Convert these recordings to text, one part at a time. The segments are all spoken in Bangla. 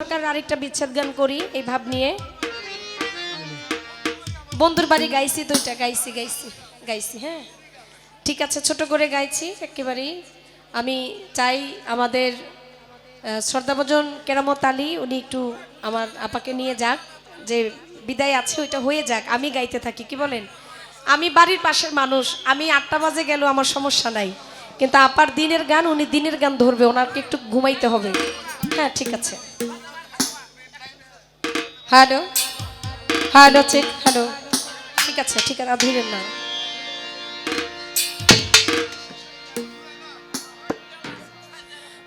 সরকার আরেকটা বিচ্ছেদ গান করি, এই ভাব নিয়ে। বন্ধুর বাড়ি গাইছি, দুইটা গাইছি গাইছি গাইছি হ্যাঁ। ঠিক আছে, ছোট করে গাইছি একেবারেই। আমি চাই আমাদের শ্রদ্ধাভজন কেরামত আলী, উনি একটু আমার আপাকে নিয়ে যাক, যে বিদায় আছে, ওইটা হয়ে যাক, আমি গাইতে থাকি, কি বলেন? আমি বাড়ির পাশের মানুষ, আমি আটটা বাজে গেল আমার সমস্যা নাই। কিন্তু আপার দিনের গান, উনি দিনের গান ধরবে, ওনাকে একটু ঘুমাইতে হবে। হ্যাঁ ঠিক আছে। হ্যালো হ্যালো চেক হ্যালো ঠিক আছে ঠিক আছে, ধরেন না।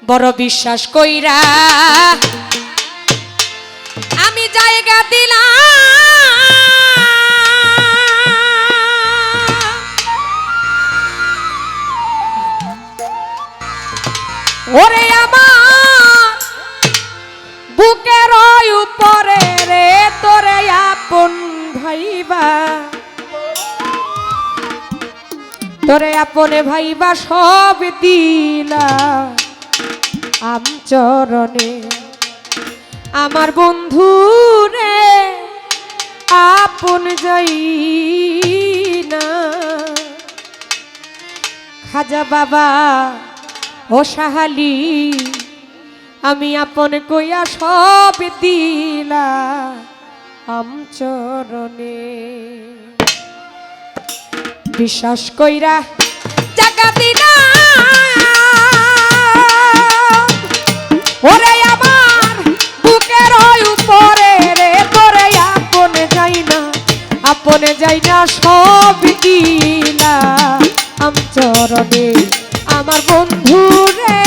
বড় বিশ্বাস কইরা আমি জায়গা দিলাম। ওরে আমার তোরে আপনে ভাইবা সব দিলা। আম চরণে আমার বন্ধু রে, আপন যাই না খাজা বাবা, ও সাহালি, আমি আপন কইয়া সব দিলা। আম চরণে বিশ্বাস কইরা টাকা দিলা ওরে আমার বুকের ওই উপরে রে তোরে আপনে যাই না আপনে যাই না সব দিলা আম চরণে আমার বন্ধু রে।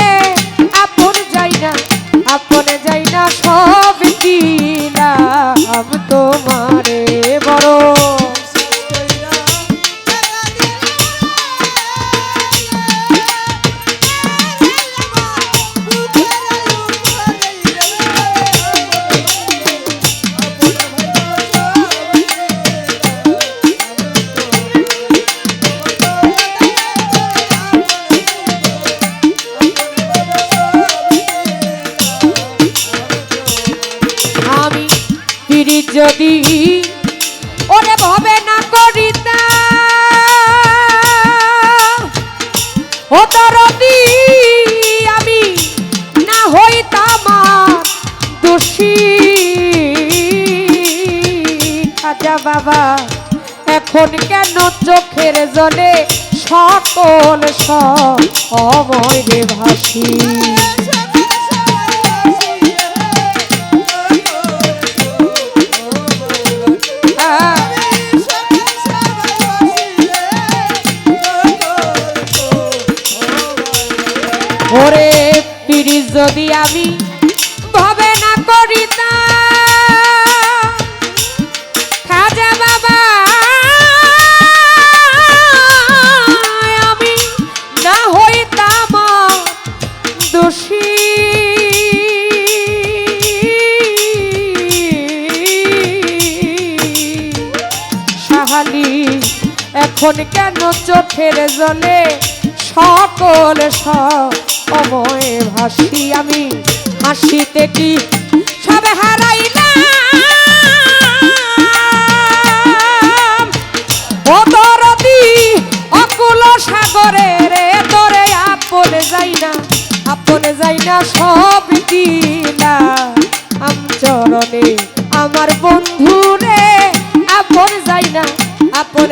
খাজা বাবা এখন কেন চোখের জলে সকল সব অময় রে ভাসি? এখন কেন চোখের জলে? সকল সময়ে ভাসি আমি। হাসিতে কি সবে দরদি, অকুল সাগরে রে তোরে আপনে যাই না, আপনে যাই না সব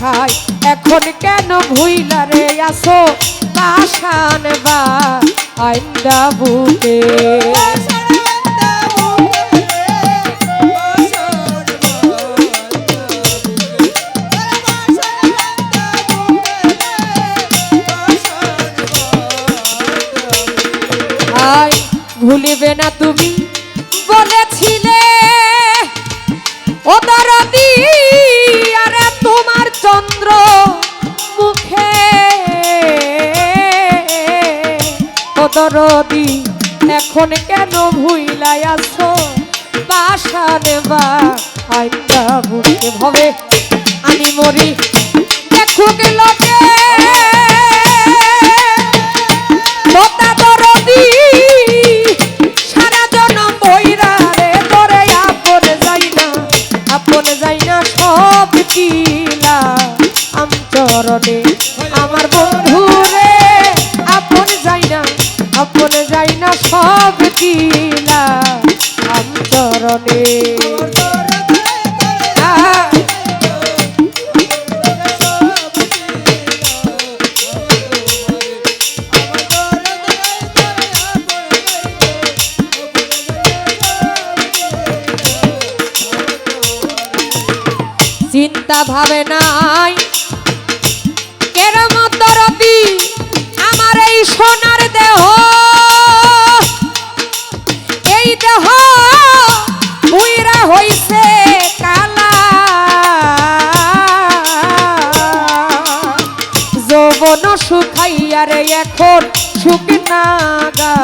হায় এখন কেন ভুইলা রে আসো? পাশান বা আইন্দা বুকে। ভুলিবে না তুমি বলেছি দরদি, এখন কেন ভুইলাই আছো? বাসা নেবা আইন্দা বুকে ভবে, আমি মরি। দেখুক লোকে দরদি সারা আপন যাই না সব আম চরণে। চিন্তা ভাবে নাই। কেরম দরদি আমার এই সোনার দেহ হইছে কালা। যৌবন শুকাইয়ারে এখন শুকনা গা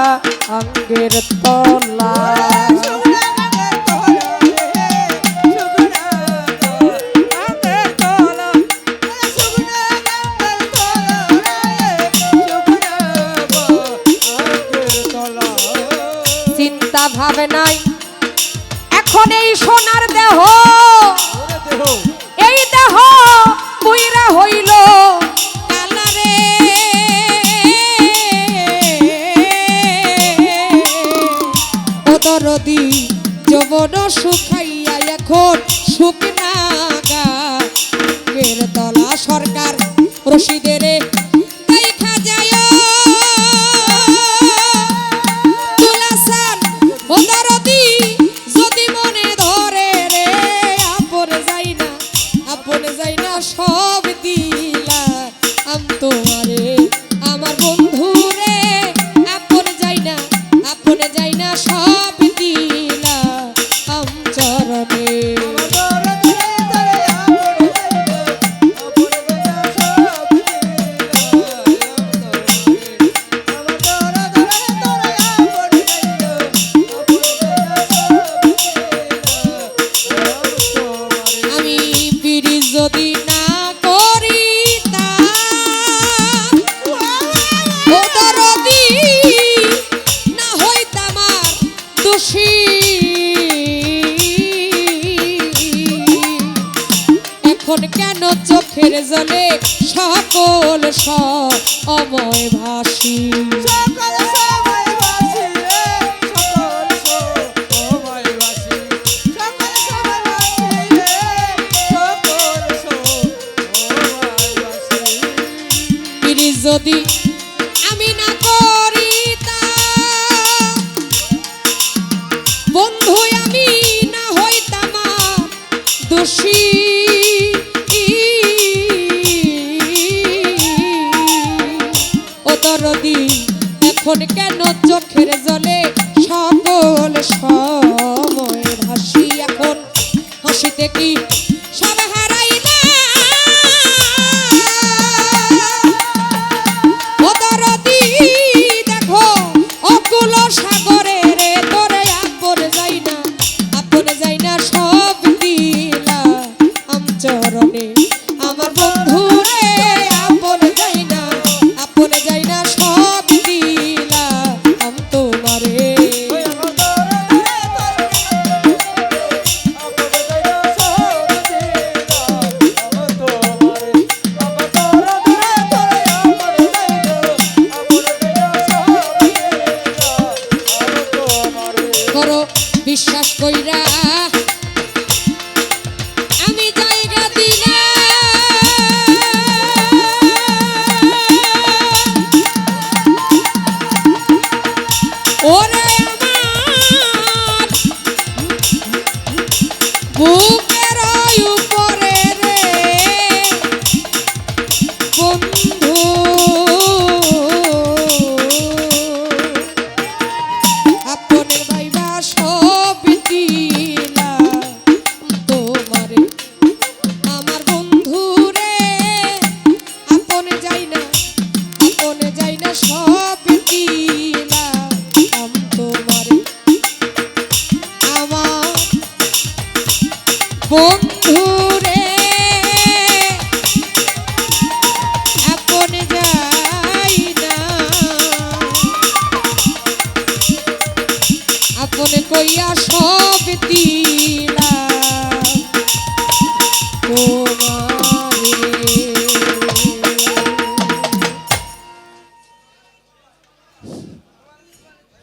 তলা। চিন্তা ভাবে নাই দেহ। এই দেহ বুইরা হইল কালারে দরদি যবন শুকাইয়া এখন শুকনা গা তলা সরকার রশিদের দোষী এখন কেন চোখের জলে সকল অময় ভাসি? সকল ও দরদি এখন কেন চোখের জলে সকল সময়ের হাসি এখন? হাসিতে কি Ora